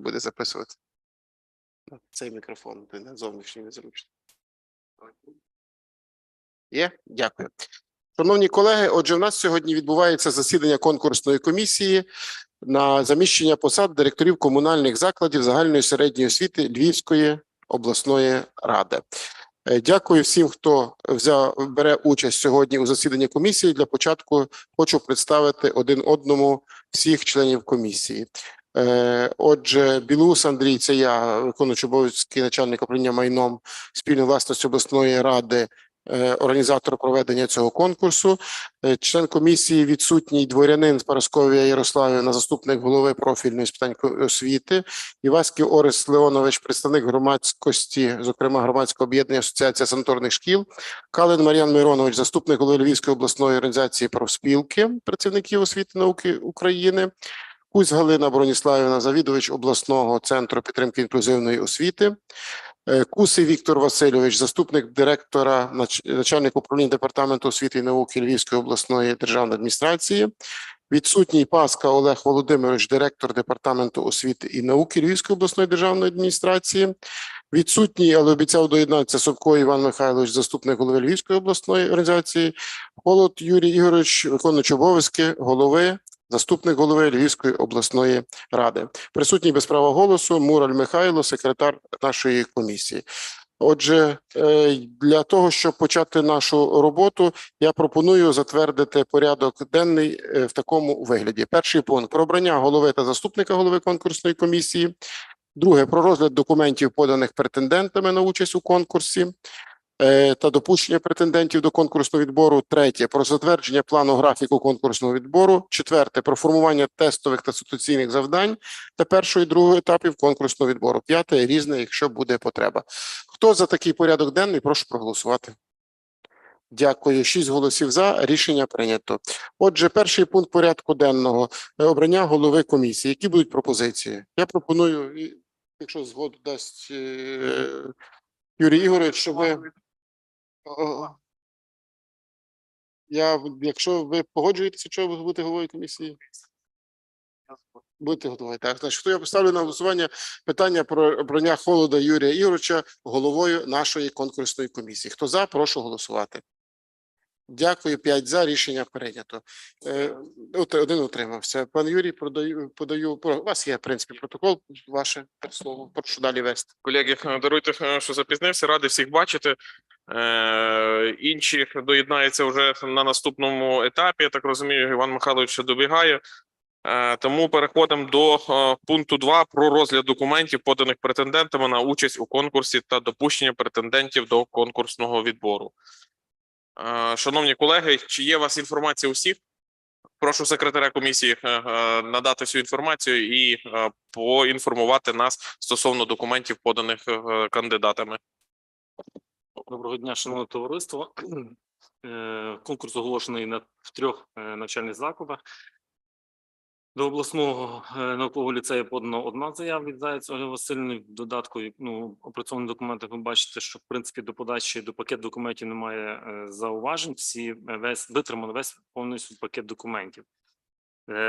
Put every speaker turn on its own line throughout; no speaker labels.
буде записувати. Цей мікрофон, на зовнішній незручно. Є? Дякую. Шановні колеги, отже, у нас сьогодні відбувається засідання конкурсної комісії на заміщення посад директорів комунальних закладів загальної середньої освіти Львівської обласної ради. Е, Дякую всім, хто взяв бере участь сьогодні у засіданні комісії. Для початку хочу представити один одному всіх членів комісії. Е, Отже, Білус Андрій, це я, виконуючий обов'язки начальника управління майном спільної власності обласної ради, е, організатор проведення цього конкурсу. Е, Член комісії відсутній дворянин Парасковія Ярославівна, заступник голови профільної з питань освіти. Іваськів Орес Леонович, представник громадськості, зокрема громадського об'єднання Асоціація санаторних шкіл. Калин Мар'ян Миронович, заступник голови Львівської обласної організації профспілки працівників освіти науки України. Кузь Галина Броніславівна, завідувач обласного центру підтримки інклюзивної освіти. Е, Кусий Віктор Васильович, заступник директора, начальник управління департаменту освіти і науки Львівської обласної державної адміністрації. Відсутній Паска Олег Володимирович, директор департаменту освіти і науки Львівської обласної державної адміністрації. Відсутній, але обіцяв доєднатися Совко Іван Михайлович, заступник голови Львівської обласної організації. Холод Юрій Ігорович, виконуючий обов'язки голови, заступник голови Львівської обласної ради. Присутній без права голосу Мураль Михайло, секретар нашої комісії. Отже, е, для того, щоб почати нашу роботу, я пропоную затвердити порядок денний е, в такому вигляді. Перший пункт про обрання голови та заступника голови конкурсної комісії. Друге про розгляд документів, поданих претендентами на участь у конкурсі та допущення претендентів до конкурсного відбору. Третє про затвердження плану графіку конкурсного відбору. Четверте про формування тестових та ситуаційних завдань та першого і другого етапів конкурсного відбору. П'яте різне, якщо буде потреба. Хто за такий порядок денний? Прошу проголосувати. Дякую. Шість голосів за. Рішення прийнято. Отже, перший пункт порядку денного е, обрання голови комісії. Які будуть пропозиції? Я пропоную, якщо згоду дасть е, Юрій Ігорович, щоб. Я, якщо ви погоджуєтеся, що ви будете головою комісії? Будете готові. Так, значить, хто я поставлю на голосування питання про обрання холода Юрія Ігоровича головою нашої конкурсної комісії. Хто за, прошу голосувати. Дякую, п'ять за. Рішення прийнято. Е, один утримався. Пан Юрій, продаю, подаю. У вас є, в принципі, протокол. Ваше слово. Прошу далі вести.
Колеги, е, даруйте, е, що запізнився. Радий всіх бачити. Е, інші доєднаються вже на наступному етапі. Я так розумію, Іван Михайлович ще добігає. Е, тому переходимо до е, пункту 2 про розгляд документів, поданих претендентами на участь у конкурсі та допущення претендентів до конкурсного відбору. Шановні колеги, чи є у вас інформація усіх? Прошу секретаря комісії надати всю інформацію і поінформувати нас стосовно документів, поданих кандидатами.
Доброго дня, шановне товариство. Е, Конкурс оголошений на в трьох е, навчальних закладах. До обласного е, наукового ліцею подано одна заява від Заяць Ольги Васильівни. В додатку, ну, опрацьованих документах ви бачите, що в принципі до подачі до пакет документів немає зауважень. Всі весь витримано весь повністю пакет документів.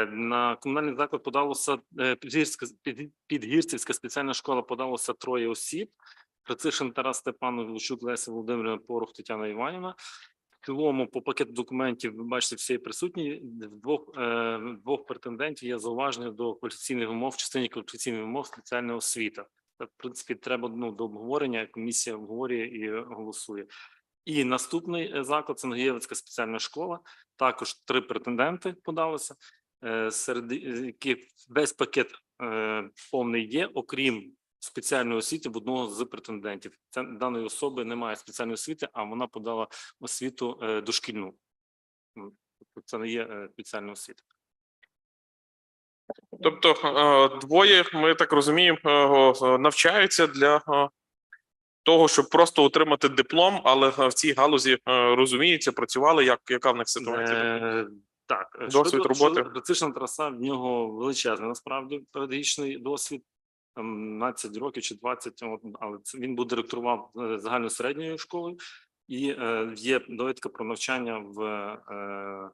На комунальний заклад подалося Підгірська Під- Підгірцівська спеціальна школа подалося троє осіб. Крицишин Тарас Степанов, Лучук Леся Володимирівна, Порох Тетяна Іванівна. В цілому по пакету документів ви бачите, всі присутні. Двох, е, двох претендентів є зауваження до кваліфікаційних вимог в частині кваліфікаційних вимог спеціальна освіта. Та, В принципі, треба ну, до обговорення. Комісія обговорює і голосує. І наступний е, заклад це Ногієвицька спеціальна школа. Також три претенденти подалися, е, серед е, яких весь пакет повний є, окрім спеціальної освіти в одного з претендентів. Це даної особи немає спеціальної освіти, а вона подала освіту е, дошкільну. Тобто Це не є е, спеціальна освіта.
Тобто е, двоє, ми так розуміємо, навчаються для того, щоб просто отримати диплом, але в цій галузі розуміються, працювали. Як яка в них ситуація?
Так,
Досвід роботи.
Практична траса в нього величезний насправді педагогічний досвід. Там 12 років чи 20, от, але він був директорував е, загальною середньою школою і е, є довідка про навчання в е,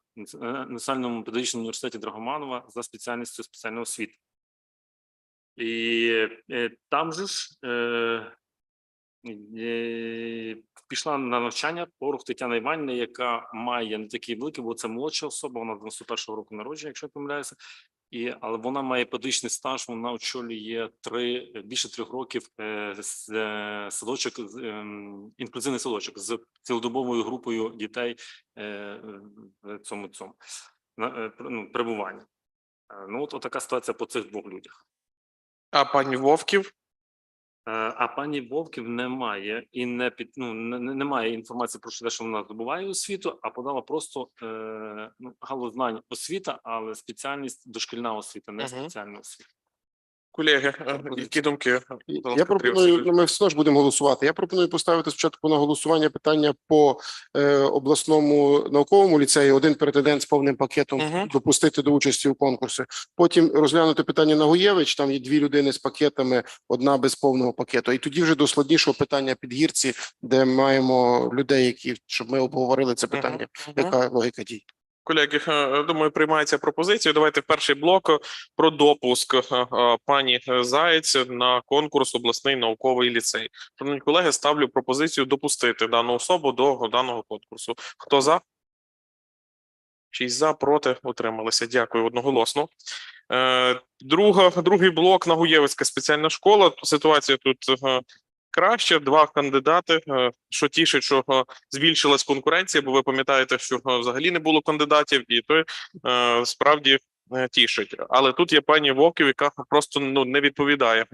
Національному педагогічному університеті Драгоманова за спеціальністю спеціальної освіти. І там же ж е, пішла на навчання порух Тетяна Іванівна, яка має не такий великий, бо це молодша особа, вона 91-го року народження, якщо я помиляюся. І, але вона має педагогічний стаж, вона очолює три, більше трьох років е, е, садочок, з, ем, інклюзивний садочок з цілодобовою групою дітей е, в цьому цьому е, ну, перебування. Е, Ну, от така ситуація по цих двох людях.
А пані Вовків?
Е, А пані Вовків немає і не під ну не- не- немає інформації про те, що вона здобуває освіту, а подала просто е, ну, галузь знань освіта, але спеціальність дошкільна освіта, не спеціальна освіта.
Колеги, е, які думки?
Я пропоную, ну, ми все ж будемо голосувати. Я пропоную поставити спочатку на голосування питання по е, обласному науковому ліцеї. Один претендент з повним пакетом
Мгм.
допустити до участі у конкурсі. Потім розглянути питання Нагуєвич. Там є дві людини з пакетами, одна без повного пакету. І тоді вже до складнішого питання підгірці, де маємо людей, які щоб ми обговорили це питання.
Мгм.
Яка логіка дій?
Колеги, е, думаю, приймається пропозиція. Давайте в перший блок е, про допуск е, е, пані Заєць на конкурс обласний науковий ліцей. Шановні колеги, ставлю пропозицію допустити дану особу до даного конкурсу. Хто за? Шість за, проти, утрималися. Дякую одноголосно. Е, Друга, другий блок Нагуєвицька спеціальна школа. Ситуація тут е, краще. Два кандидати. е, Що тішить, що е, збільшилась конкуренція, бо ви пам'ятаєте, що е, взагалі не було кандидатів, і то справді тішить. Але тут є пані Вовків, яка просто ну не відповідає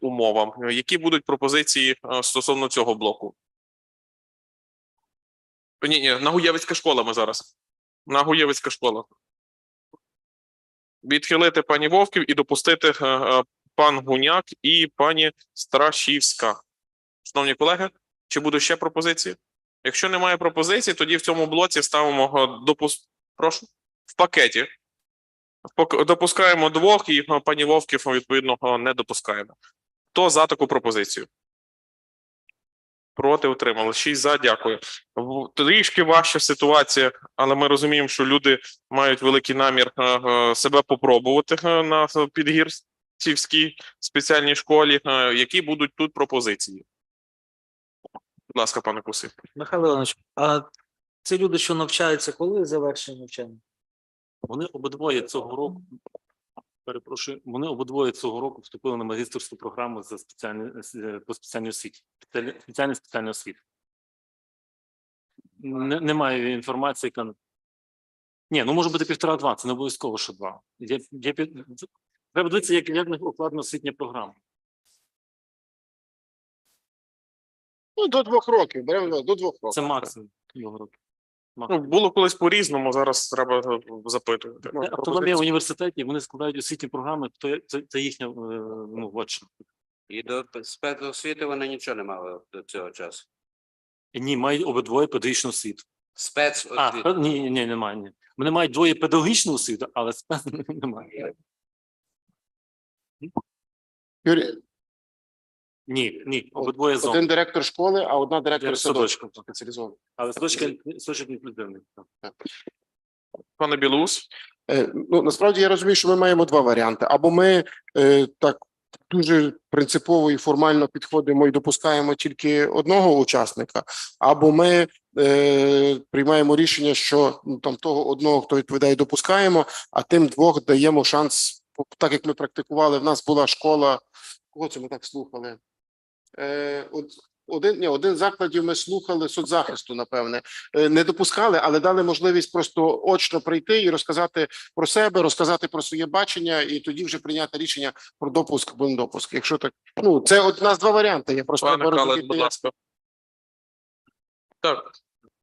умовам. Які будуть пропозиції стосовно цього блоку? Ні, ні, Нагуєвицька школа. Ми зараз. Нагуєвицька школа. Відхилити пані Вовків і допустити пан Гуняк і пані Страшівська. Шановні колеги, чи будуть ще пропозиції? Якщо немає пропозицій, тоді в цьому блоці ставимо допуск. Прошу в пакеті. Допускаємо двох, і пані Вовків відповідно е, не допускаємо. Хто за таку пропозицію? Проти утримали. Шість за, дякую. Трішки важча ситуація, але ми розуміємо, що люди мають великий намір себе попробувати на підгірцівській спеціальній школі. Е, Які будуть тут пропозиції? Будь ласка, пане Куси.
Михайло Іванович, а ці люди, що навчаються, коли завершення навчання?
Вони обидвоє цього року. Перепрошую, вони обидвоє цього року вступили на магістерську програму за спеціальні е, по спеціальній освіті. Спеціальні спеціальні спеціальні немає інформації, яка ні, ну може бути півтора-два, це не обов'язково, що два. Є, є, Треба дивитися, як, як в них укладена освітня програма.
Ну до двох років. Беремо до двох років.
Це максимум його років.
Ну, було колись по-різному, зараз треба е, запитувати.
Ну,
Автономія в університеті, вони складають освітні програми, то це, це їхня е, ну, вотчина.
І до спецосвіти вони нічого не мали до цього часу.
Ні, мають обидвоє педагогічну освіту. А, ні, ні, ні, немає. Ні. Вони мають двоє педагогічну освіту, але спец немає.
Юрій,
Ні, ні, обидвоє зон.
один директор школи, а одна директор садочку
садочку.
спеціалізована.
Але садочка садочок інклюзивний. так.
Пане Білус,
Е, Ну насправді я розумію, що ми маємо два варіанти: або ми е, так дуже принципово і формально підходимо і допускаємо тільки одного учасника, або ми е, приймаємо рішення, що ну, там того одного, хто відповідає, допускаємо, а тим двох даємо шанс, так як ми практикували. В нас була школа. Кого це ми так слухали? Е, от, один, ні, один з закладів ми слухали соцзахисту, напевне. Е, не допускали, але дали можливість просто очно прийти і розказати про себе, розказати про своє бачення, і тоді вже прийняти рішення про допуск або не допуск. Якщо так, ну це от у нас два варіанти. Я просто
пане
розуміти,
будь ласка. Так,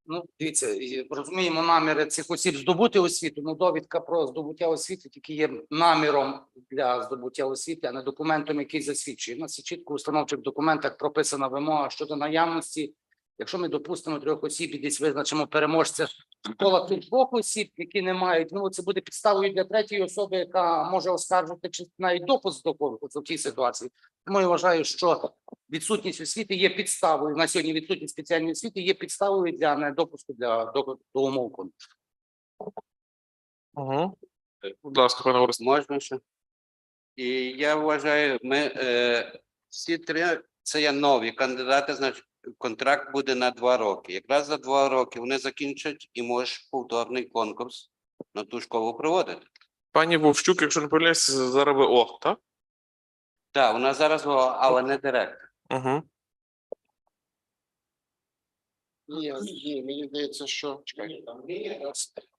Ну, дивіться, розуміємо наміри цих осіб здобути освіту. Ну, довідка про здобуття освіти тільки є наміром для здобуття освіти, а не документом, який засвідчує. У нас чітко в установчих документах прописана вимога щодо наявності. Якщо ми допустимо трьох осіб і десь визначимо переможця кола тих двох осіб, які не мають, ну це буде підставою для третьої особи, яка може оскаржити чи навіть допуск до конкурсу в цій ситуації. Тому я вважаю, що відсутність освіти є підставою на сьогодні. Відсутність спеціальної освіти є підставою для недопуску для до, до умов конкурсу.
угу. будь ласка, пане Орес.
Можна ще? І я вважаю, ми е, всі три це є нові кандидати, значить контракт буде на два роки. Якраз за два роки вони закінчать і можеш повторний конкурс на ту школу проводити.
Пані Вовчук, якщо не помиляюся, зараз ви О, так?
Так, вона зараз, го- але не директор.
Угу.
Ні, ні, мені здається, що чекай.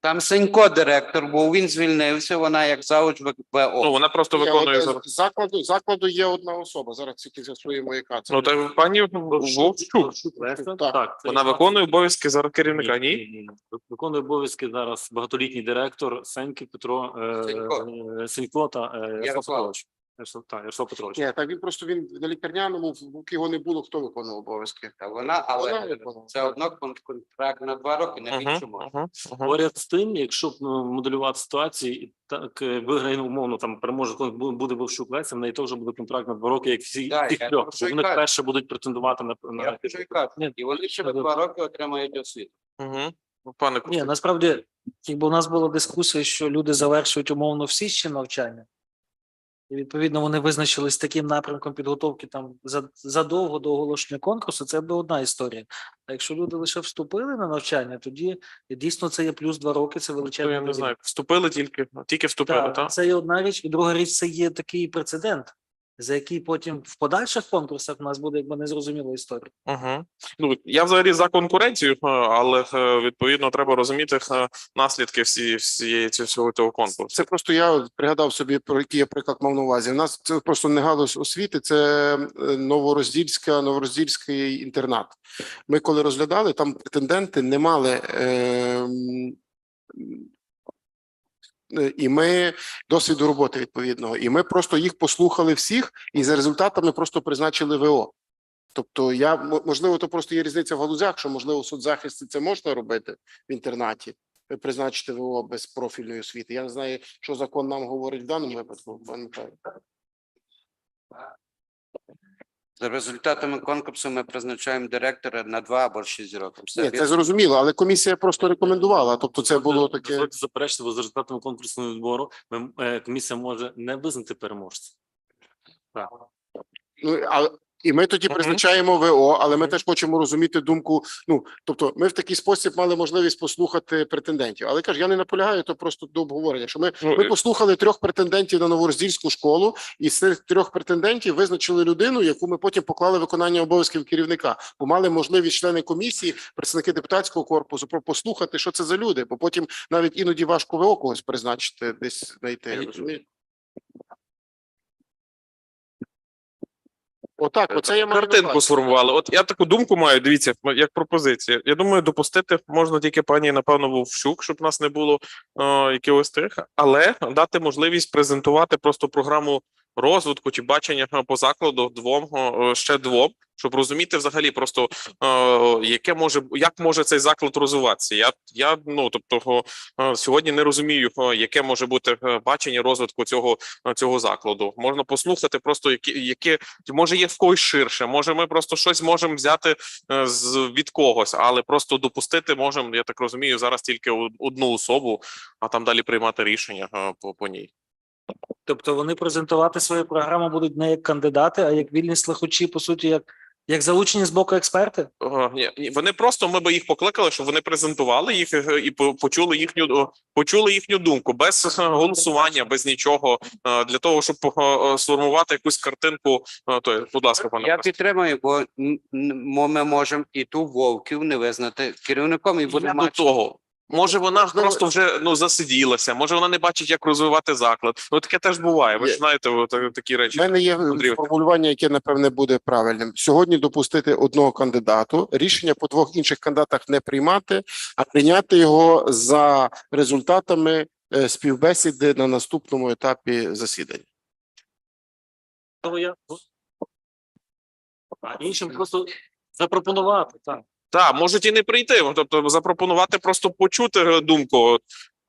Там Сенько директор був, він звільнився, вона як завуч
Ну, вона просто виконує зараз.
закладу закладу є одна особа. Зараз тільки з'ясуємо, яка це.
Ну, так пані Вовщук,
Леся?
Так.
Так,
вона виконує обов'язки зараз керівника, ні?
ні. Виконує обов'язки зараз багатолітній директор Сеньки Петро е,
Сенько.
е, Сенько та е, Ярослав
Ярослав.
Петрович. Ярослав- Так, Ярослав Петрович.
Ні, так він просто він на лікарняному, поки його не було, хто виконував обов'язки.
Та вона, але
Вона виконувала.
це одно кон- контракт на два роки, не більше може.
угу, угу.
Поряд з тим, якщо б ну, моделювати ситуацію, і так е, виграє ну, умовно там переможе кон- бу- буде Вовщук Леся, в неї теж буде контракт на два роки, як всі всіх
я
трьох.
про що
Бо
й
Вони
кажу.
перше будуть претендувати на,
Я
на
про що кажу.
Ні.
І вони ще на два роки отримають освіту.
Угу. Пане
Ні, насправді, якби у нас була дискусія, що люди завершують умовно всі ще навчання, і відповідно вони визначились таким напрямком підготовки там задовго до оголошення конкурсу, це би одна історія. А якщо люди лише вступили на навчання, тоді дійсно це є плюс два роки, це величезний.
я не знаю, вступили тільки, тільки вступили,
Так,
так?
Це є одна річ, і друга річ це є такий прецедент, за який потім в подальших конкурсах у нас буде якби незрозуміла історія.
Угу. Ну, я взагалі за конкуренцію, е, але е, відповідно треба розуміти е, наслідки всі, всієї цього- всього цього конкурсу.
Це просто я пригадав собі, про який я приклад мав на увазі. У нас це просто не галузь освіти, це новороздільська, новороздільський інтернат. Ми коли розглядали, там претенденти не мали. Е, і ми досвіду роботи відповідного, і ми просто їх послухали всіх, і за результатами просто призначили ВО. Тобто, я можливо, то просто є різниця в галузях, що можливо в соцзахисті це можна робити в інтернаті, призначити ВО без профільної освіти. Я не знаю, що закон нам говорить в даному випадку. пане Михайло.
За результатами конкурсу ми призначаємо директора на два або шість років. Все,
Ні, це зрозуміло, але комісія просто рекомендувала. Тобто, це було таке.
Дозвольте заперечити, бо за результатами конкурсного відбору ми, е, комісія може не визнати переможця. Так.
Ну а і ми тоді призначаємо ВО, але ми теж хочемо розуміти думку. Ну тобто, ми в такий спосіб мали можливість послухати претендентів. Але кажу, я не наполягаю, то просто до обговорення. Що ми,
Ну,
ми послухали трьох претендентів на новороздільську школу, і з цих трьох претендентів визначили людину, яку ми потім поклали виконання обов'язків керівника. Бо мали можливість члени комісії, представники депутатського корпусу, про послухати, що це за люди. Бо потім навіть іноді важко ВО когось призначити, десь знайти. Розумієте? Отак, оце я маю
картинку сформували. От я таку думку маю. Дивіться, як пропозиція. Я думаю, допустити можна тільки пані, напевно, Вовщук, щоб нас не було е, якихось тих, але дати можливість презентувати просто програму розвитку чи бачення е, по закладу двом е, ще двом, щоб розуміти взагалі просто е, яке може як може цей заклад розвиватися. Я я ну тобто сьогодні не розумію, яке може бути бачення розвитку цього, цього закладу. Можна послухати, просто які, які може є в когось ширше, може ми просто щось можемо взяти з від когось, але просто допустити можемо, я так розумію, зараз тільки одну особу, а там далі приймати рішення по, по ній.
Тобто вони презентувати свою програму будуть не як кандидати, а як вільні слухачі, по суті, як, як залучені з боку експерти.
Е, Ні, ні, вони просто ми би їх покликали, щоб вони презентували їх е, і по- почули їхню почули їхню думку без е, голосування, без нічого е, для того, щоб сформувати якусь картинку. То, будь ласка, пане
Я
Пресо.
підтримую, бо ми можемо і ту вовків не визнати керівником і буде
до того. Може, вона
Можливо-
просто вже ну засиділася, може вона не бачить, як розвивати заклад. Ну таке теж буває. Ви ж знаєте, от, е, такі
У
речі.
мене є
Андрій.
формулювання, яке напевне буде правильним. Сьогодні допустити одного кандидату, рішення по двох інших кандидатах не приймати, а прийняти його за результатами е, співбесіди на наступному етапі засідання.
Ну, я... А іншим просто запропонувати. Так.
Так, можуть і не прийти. Тобто запропонувати просто почути е, думку.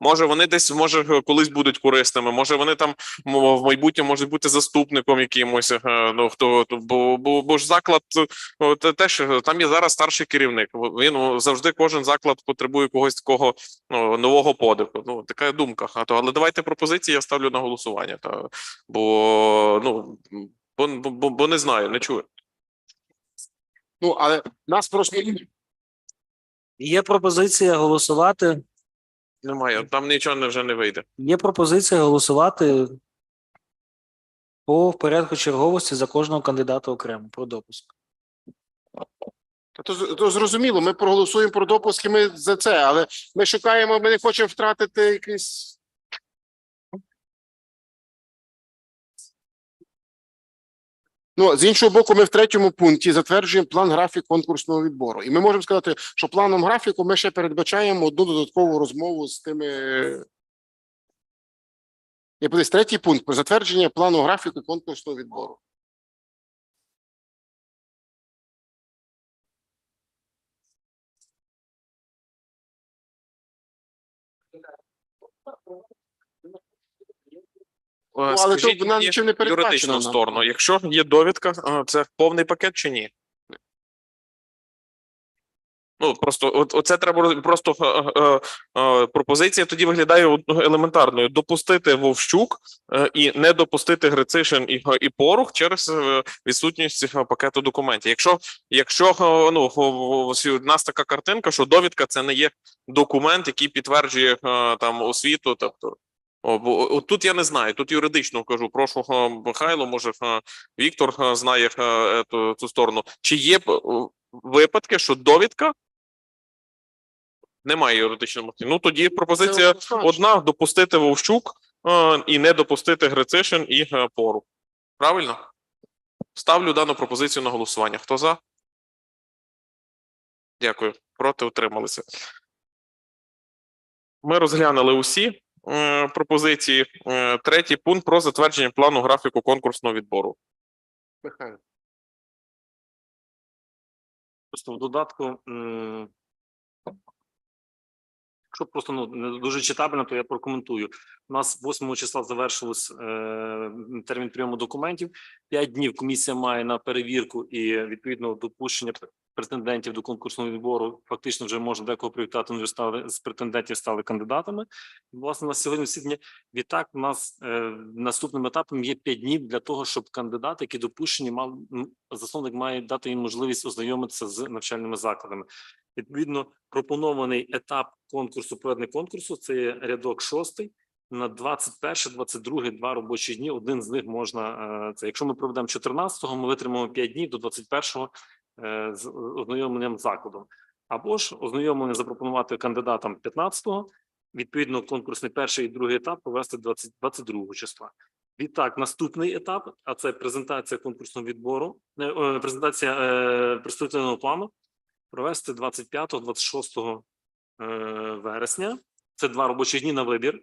Може, вони десь може е, колись будуть корисними, може вони там в майбутньому можуть бути заступником якимось. е, Ну хто бо, бо, бо ж заклад теж там є зараз старший керівник. Він завжди кожен заклад потребує когось такого ну, нового подиху. Ну така думка. А то але давайте пропозиції я ставлю на голосування. Та бо ну бо, бо, бо не знаю, не чую.
Ну, але нас просто
Є пропозиція голосувати.
Немає, там нічого не вже не вийде.
Є пропозиція голосувати по порядку черговості за кожного кандидата окремо про допуск.
Та То, з- то зрозуміло, ми проголосуємо про допуски, ми за це, але ми шукаємо, ми не хочемо втратити якийсь. Ну, з іншого боку, ми в третьому пункті затверджуємо план графік конкурсного відбору. І ми можемо сказати, що планом графіку ми ще передбачаємо одну додаткову розмову з тими. Я подивись, третій пункт про затвердження плану графіку конкурсного відбору.
Е,
але
скажіть
тут вона
мені
нічим не передбачена
юридичну
нам.
сторону. Якщо є довідка, е, це повний пакет чи ні? Ну просто от оце треба роз- просто е, е, е, пропозиція тоді виглядає от, елементарною: допустити Вовщук е, і не допустити Грицишин і, і Порух через е, відсутність е, пакету документів. Якщо якщо е, ну в- нас така картинка, що довідка це не є документ, який підтверджує е, там освіту, тобто. О, бо от тут я не знаю. Тут юридично кажу. Прошу Михайло, може Віктор знає ту, цю сторону. Чи є випадки, що довідка немає юридичного мотиву? Ну тоді пропозиція одна: допустити Вовщук е, і не допустити Грицишин і Порух. Правильно? Ставлю дану пропозицію на голосування. Хто за? Дякую. Проти утрималися. Ми розглянули усі пропозиції. Е, третій пункт про затвердження плану графіку конкурсного відбору.
Михайло.
Просто в додатку, якщо просто ну, не дуже читабельно, то я прокоментую. У нас 8 числа завершилось е, термін прийому документів. 5 днів комісія має на перевірку і відповідно допущення претендентів до конкурсного відбору. Фактично вже можна декого привітати, вже стали з претендентів стали кандидатами. Власне, на сьогодні всі дні. Відтак, у нас е, наступним етапом є 5 днів для того, щоб кандидати, які допущені, мав засновник має дати їм можливість ознайомитися з навчальними закладами. Відповідно, пропонований етап конкурсу, проведення конкурсу, це є рядок шостий. На 21, 22, два робочі дні. Один з них можна е, це. Якщо ми проведемо 14-го, ми витримаємо 5 днів до 21-го е, з ознайомленням з закладом. Або ж ознайомлення запропонувати кандидатам 15-го, відповідно, конкурсний перший і другий етап провести 20, 22 числа. Відтак, наступний етап, а це презентація конкурсного відбору, е, презентація перспективного плану, провести 25-26 е, вересня. Це два робочі дні на вибір.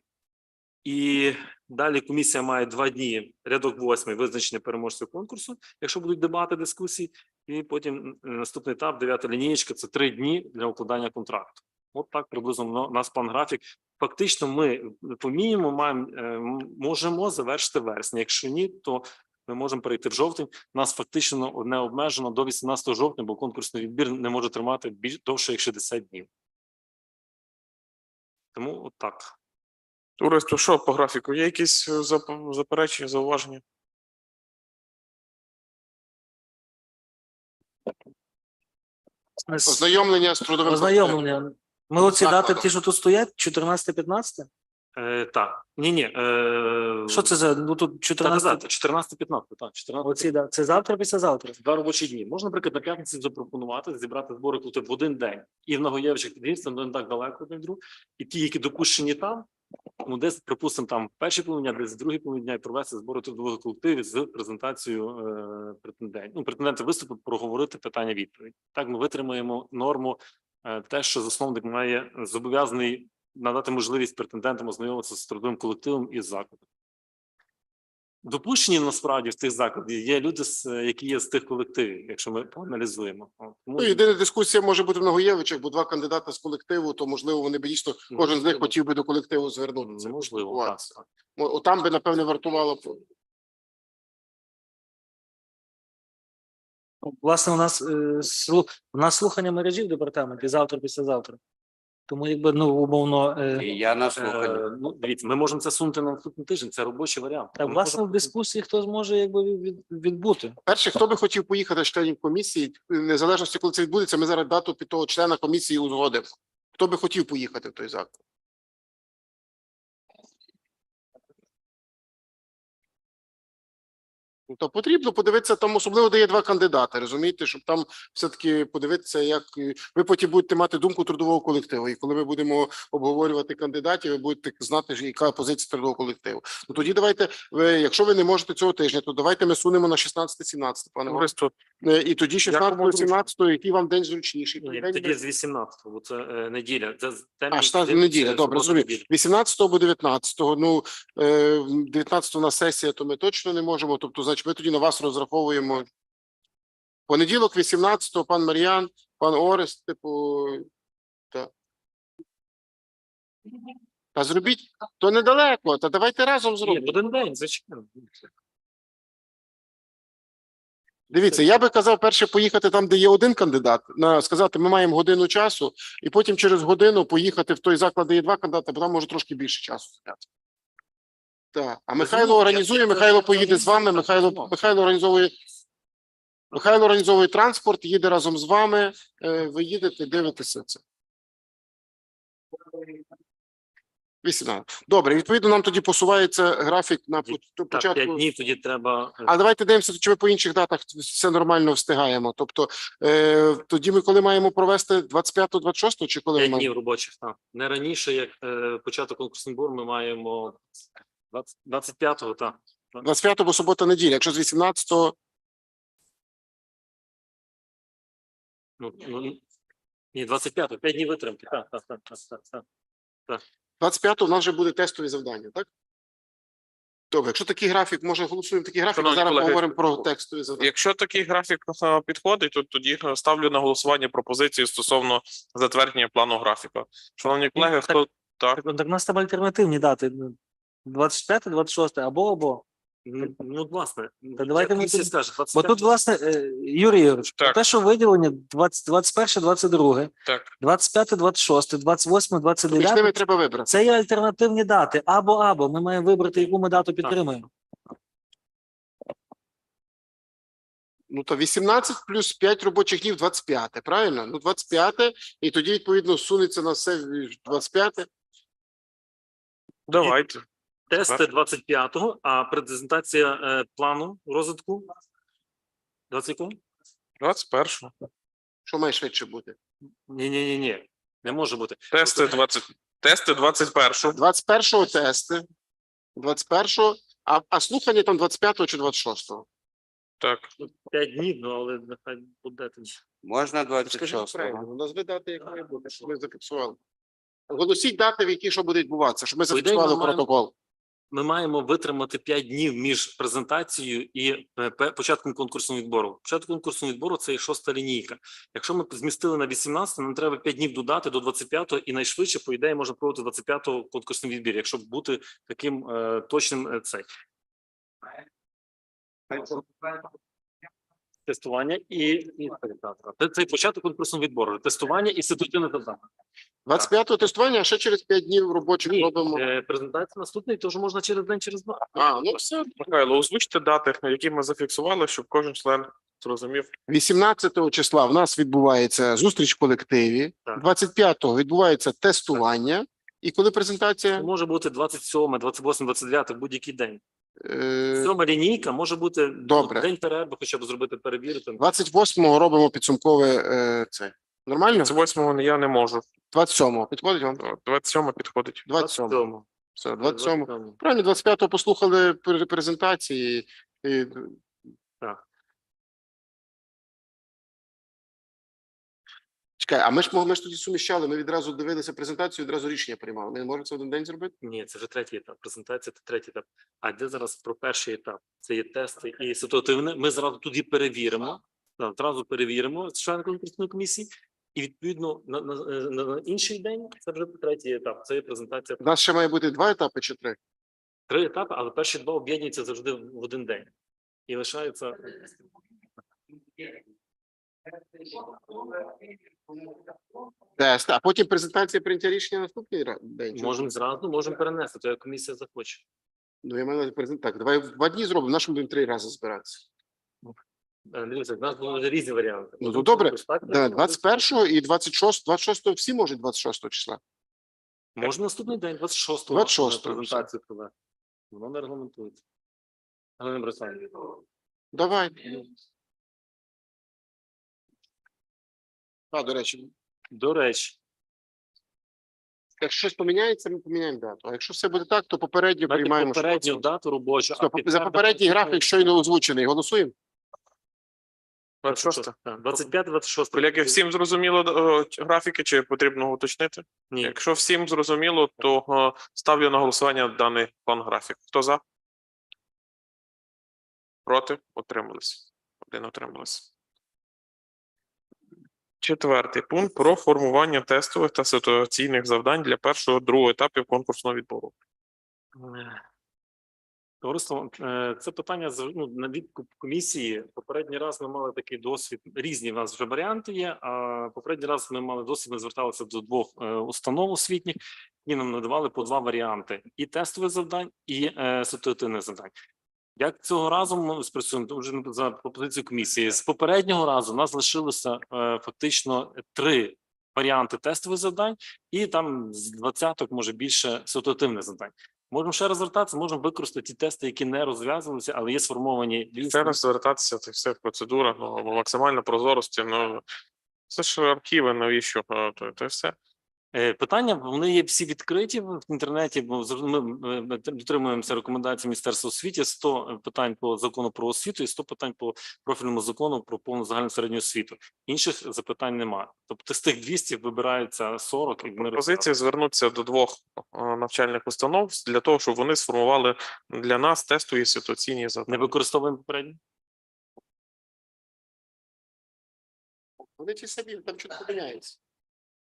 І далі комісія має два дні, рядок восьмий, визначення переможців конкурсу, якщо будуть дебати, дискусії, і потім наступний етап, дев'ята лінієчка, це три дні для укладання контракту. От так приблизно у нас план графік. Фактично, ми по мінімуму маємо е, можемо завершити вересня. Якщо ні, то ми можемо перейти в жовтень. Нас фактично не обмежено до 18 жовтня, бо конкурсний відбір не може тримати більш довше як 60 днів. Тому от так.
Туристо, що по графіку? Є якісь е, заперечення, зауваження?
Ознайомлення з трудовим
Ознайомлення. Ми оці дати ті, що тут стоять, 14-15?
Е, так, ні, ні. Е,
Що це за ну тут 14?
14 15 так, 14
Оці да. Це завтра, післязавтра.
Два робочі дні. Можна, наприклад, на п'ятниці запропонувати, зібрати збори тут в один день. І в Нагоєвичах підгірці, не так далеко один друг. І ті, які допущені там, ну десь, припустимо, там в першій половині дня, десь в другій половині дня і провести збори трудових колективів з презентацією е, претендентів. Ну, претенденти виступить, проговорити питання відповідь. Так ми витримаємо норму, е, те, що засновник має зобов'язаний надати можливість претендентам ознайомитися з трудовим колективом і закладом. допущені насправді в тих закладів є люди, які є з тих колективів, якщо ми поаналізуємо. Тому
Ну, єдина дискусія може бути в Нагоєвичах, бо два кандидата з колективу, то можливо вони би дійсно кожен з них хотів би до колективу звернутися.
неможливо. Так, так.
Там би, напевне, вартувало б.
Власне, у нас е, у нас слухання мережі в департаменті завтра, післязавтра. Тому якби ну умовно. Е,
я на слуханні.
Е, ну, дивіться, ми можемо це сунути на наступний тиждень. Це робочий варіант.
та,
Ми
власне, в дискусії хто зможе якби від, від- відбути.
Перше, хто би хотів поїхати з членів комісії, незалежності, коли це відбудеться, ми зараз дату під того члена комісії узгодимо. Хто би хотів поїхати в той заклад? То потрібно подивитися там, особливо де є два кандидати, розумієте, щоб там все-таки подивитися, як е, ви потім будете мати думку трудового колективу. І коли ми будемо обговорювати кандидатів, ви будете знати, яка позиція трудового колективу. Ну тоді давайте, ви, якщо ви не можете цього тижня, то давайте ми сунемо на 16-17, пане.
Товариство,
Е, І тоді
Якому
16-17, який вам день зручніший?
Ні,
День
тоді з 18-го, бо це е, неділя. Це з-
А, 16
це-
неділя, добре, розумію. 18 або 19. Ну, е, 19 на сесія, то ми точно не можемо. Тобто, значить, ми тоді на вас розраховуємо. Понеділок, 18 пан Мар'ян, пан Орест, типу, так. Та зробіть, то недалеко, та давайте разом зробимо.
в один день, звичайно.
Дивіться, я би казав перше поїхати там, де є один кандидат, на сказати, ми маємо годину часу, і потім через годину поїхати в той заклад, де є два кандидати, бо там може трошки більше часу зайняти. Так. А Михайло організує, Михайло поїде з вами, Михайло. Михайло організовує. Михайло організовує транспорт, їде разом з вами. е, Ви їдете, дивитеся це. 18. Добре, відповідно, нам тоді посувається графік на початку.
5 днів тоді треба. е,
А давайте дивимося, чи ми по інших датах все нормально встигаємо. Тобто, е, тоді ми коли маємо провести 25-26 чи коли ми
5
маємо?
днів робочих, так. Не раніше, як е, початок конкурсного збору, ми маємо 20 25-го, так.
25 бо субота неділя. Якщо з 18
Ну, ну, ні, 25-го, 5 днів витримки, так, так, так, так, так, так.
25 у нас вже буде тестові завдання, так? Добре, якщо такий графік, може голосуємо такий графік,
Шановні
зараз
колеги,
поговоримо про текстові завдання.
якщо такий графік е, підходить, то тоді е, ставлю на голосування пропозиції стосовно затвердження плану графіка. Шановні колеги,
так-
хто так?
Так, так у нас там альтернативні дати. 25, 26 або або.
Ну, ну, власне,
Та давайте ми тоді-
скаже,
Бо
25
тут, власне, е, Юрій Юрійович,
Так.
те, що виділення 20, 21, 22,
Так.
25, 26, 28,
Між
29,
ними треба вибрати.
це є альтернативні дати. Або або. Ми маємо вибрати, яку ми дату підтримуємо.
Ну то 18 плюс 5 робочих днів 25, правильно? Ну 25, і тоді відповідно сунеться на все 25.
Давайте.
Тести 25-го, а презентація е, плану розвитку 20-го?
21.
Що має швидше бути?
Ні, ні, ні, ні. Не може бути.
Тести 20. Тести 21.
21-го тести, 21-го, а, а слухання там 25-го чи 26-го?
Так.
5 днів, ну але нехай буде тоді.
Можна
Скажіть
26
правильно, назви дати, як має бути, щоб ми зафіксували. Голосіть дати, в які що буде відбуватися, щоб ми
По ідеї,
зафіксували
ми маємо-
протокол.
Ми маємо витримати 5 днів між презентацією і е, початком конкурсного відбору. Початок конкурсного відбору це і шоста лінійка. Якщо ми змістили на 18, нам треба 5 днів додати до 25-го, і найшвидше, по ідеї, можна проводити 25-го конкурсний відбір, якщо бути таким е, точним е, цей. Тестування і, і це, це початок конкурсного відбору. Тестування і ситуативне завдання.
25-го тестування, а ще через 5 днів робочих
Ні,
робимо.
е, презентація наступної, теж можна через день, через два.
А, ну все.
Михайло, озвучте дати, на які ми зафіксували, щоб кожен член зрозумів.
18 числа в нас відбувається зустріч в колективі,
Так.
25-го відбувається тестування. І коли презентація?
Це може бути 27, 28, 29, будь-який день.
Е,
Сьома лінійка може бути
Добре.
день перерви, хоча б зробити перевірити.
28-го робимо підсумкове е, це. Нормально?
28 я не можу.
27-го. Підходить вам?
27 підходить.
27-го.
27.
Все, 27-го. Правильно, 25-го послухали презентації. І...
Так.
Чекай, а ми ж мог- ми ж тоді суміщали, ми відразу дивилися презентацію, відразу рішення приймали. Ми не можемо це в один день зробити?
Ні, це вже третій етап. Презентація це третій етап. А де зараз про перший етап? Це є тести і ситуативне. Ми зразу тоді перевіримо. да, Зразу перевіримо члени конкурсної комісії, і відповідно на, на, на, на інший день це вже третій етап. Це є презентація.
У нас ще має бути два етапи чи три?
Три етапи, але перші два об'єднуються завжди в один день. І лишається
Тест, а потім презентація прийняття рішення наступний день.
можемо зразу, можемо перенести, то як комісія захоче.
Ну, я маю на презент- Так, давай в два дні зробимо, нашому будемо три рази збиратися.
Е, Дивіться, в нас були вже різні варіанти.
Ну, то добре.
Так,
Да, 21 і 26, 26 всі можуть 26 числа.
Можна наступний день, 26-го.
26-го,
презентацію провести. Воно не регламентується. Галина Борисовна.
Давай. А, до речі,
До речі,
якщо щось поміняється, ми поміняємо дату. А якщо все буде так, то попередньо
Дайте
приймаємо. що
попередню дату робочу.
Стоп,
а
за попередній графік щойно озвучений. Голосуємо?
26.
Так, 25-26.
Колеги, всім зрозуміло е, графіки, чи потрібно уточнити?
Ні.
Якщо всім зрозуміло, то е, ставлю на голосування даний план графік. Хто за? Проти? Утримались. Один утримались. Четвертий пункт про формування тестових та ситуаційних завдань для першого другого етапів конкурсного відбору.
Е, Товариство, е, це питання ну, на відкуп комісії. Попередній раз ми мали такий досвід. Різні в нас вже варіанти є. А попередній раз ми мали досвід. Ми зверталися до двох е, установ освітніх, і нам надавали по два варіанти: і тестових завдань, і е, ситуативних завдань. Як цього разу ми спрацюємо вже за пропозицією комісії? З попереднього разу у нас лишилося е, фактично три варіанти тестових завдань, і там з двадцяток, може більше ситуативних завдань. Можемо ще раз звертатися, можемо використати ті тести, які не розв'язувалися, але є сформовані
Ще раз звертатися, це все процедура, ну максимальна прозорості. Ну це ж архіви, навіщо? Е, То, то все.
Е, Питання вони є всі відкриті в інтернеті. Бо ми, дотримуємося рекомендацій Міністерства освіти. 100 питань по закону про освіту і 100 питань по профільному закону про повну загальну середню освіту. Інших запитань немає. Тобто з тих 200 вибирається 40 і ми
Пропозиція звернутися до двох е, навчальних установ для того, щоб вони сформували для нас тестові ситуаційні
не використовуємо попередні.
Вони ті самі, там щось поміняється.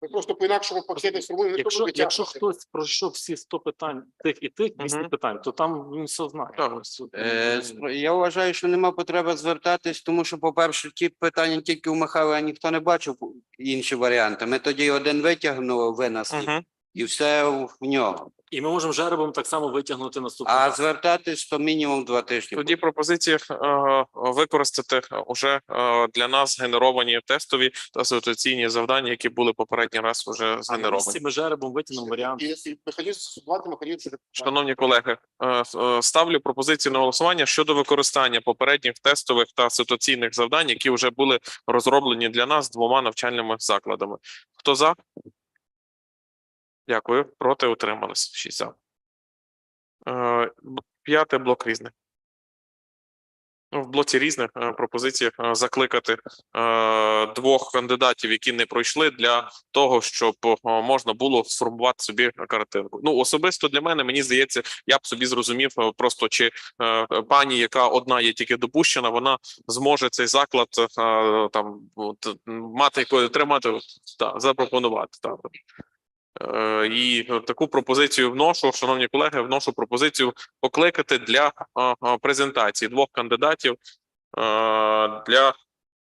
Ми просто по інакшому пакеті сформуємо.
Якщо, якщо хтось пройшов всі 100 питань тих і тих 200
угу.
питань, то там він все знає.
Так.
Е, Я вважаю, що нема потреби звертатись, тому що, по-перше, ті питання тільки у Михайла ніхто не бачив інші варіанти. Ми тоді один витягнули, винесли,
Угу.
і все в нього.
І ми можемо жеребом так само витягнути наступний
А
раз.
звертатись то мінімум два тижні.
Тоді пропозиція е, використати уже е, для нас генеровані тестові та ситуаційні завдання, які були попередній раз
на
згенеровані.
ми жеребом витягнемо варіант.
Якщо механізм механізм.
Шановні колеги, е, е, ставлю пропозицію на голосування щодо використання попередніх тестових та ситуаційних завдань, які вже були розроблені для нас двома навчальними закладами. Хто за? Дякую. Проти утримались. Шість за. Е, П'ятий блок різних. Ну, В блоці різних е, пропозиція е, закликати двох кандидатів, які не пройшли, для того, щоб можна було сформувати собі картинку. Ну особисто для мене мені здається, я б собі зрозумів просто чи пані, яка одна є тільки допущена, вона зможе цей заклад там мати якою тримати та запропонувати так. Е, І таку пропозицію вношу, шановні колеги, вношу пропозицію покликати для е, е, презентації двох кандидатів е, для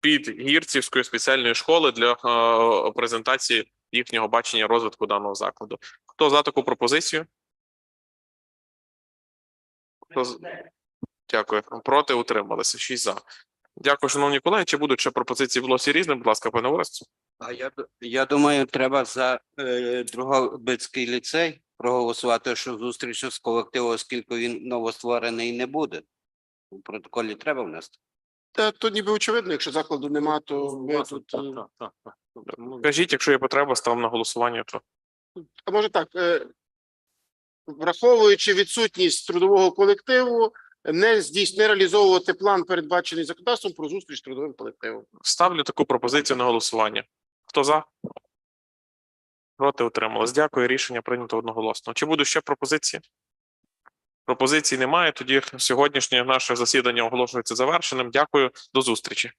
підгірцівської спеціальної школи для е, презентації їхнього бачення розвитку даного закладу. Хто за таку пропозицію? Хто Дякую. Проти утрималися. Шість за. Дякую, шановні колеги. Чи будуть ще пропозиції в лосі різним? Будь ласка, пане Оресту.
А я, я думаю, треба за е, Другобицький ліцей проголосувати, що зустріч з колективом, оскільки він новостворений не буде. У протоколі треба внести.
Та то ніби очевидно, якщо закладу нема, то ми
Власне,
тут.
так,
е,
так, так, так. Ну,
Кажіть, якщо є потреба, став на голосування. То
А може так, е, враховуючи відсутність трудового колективу, не здійс, не реалізовувати план, передбачений законодавством про зустріч з трудовим колективом.
ставлю таку пропозицію на голосування. Хто за? Проти утрималось. Дякую. Рішення прийнято одноголосно. Чи будуть ще пропозиції? Пропозицій немає. Тоді сьогоднішнє наше засідання оголошується завершеним. Дякую. До зустрічі.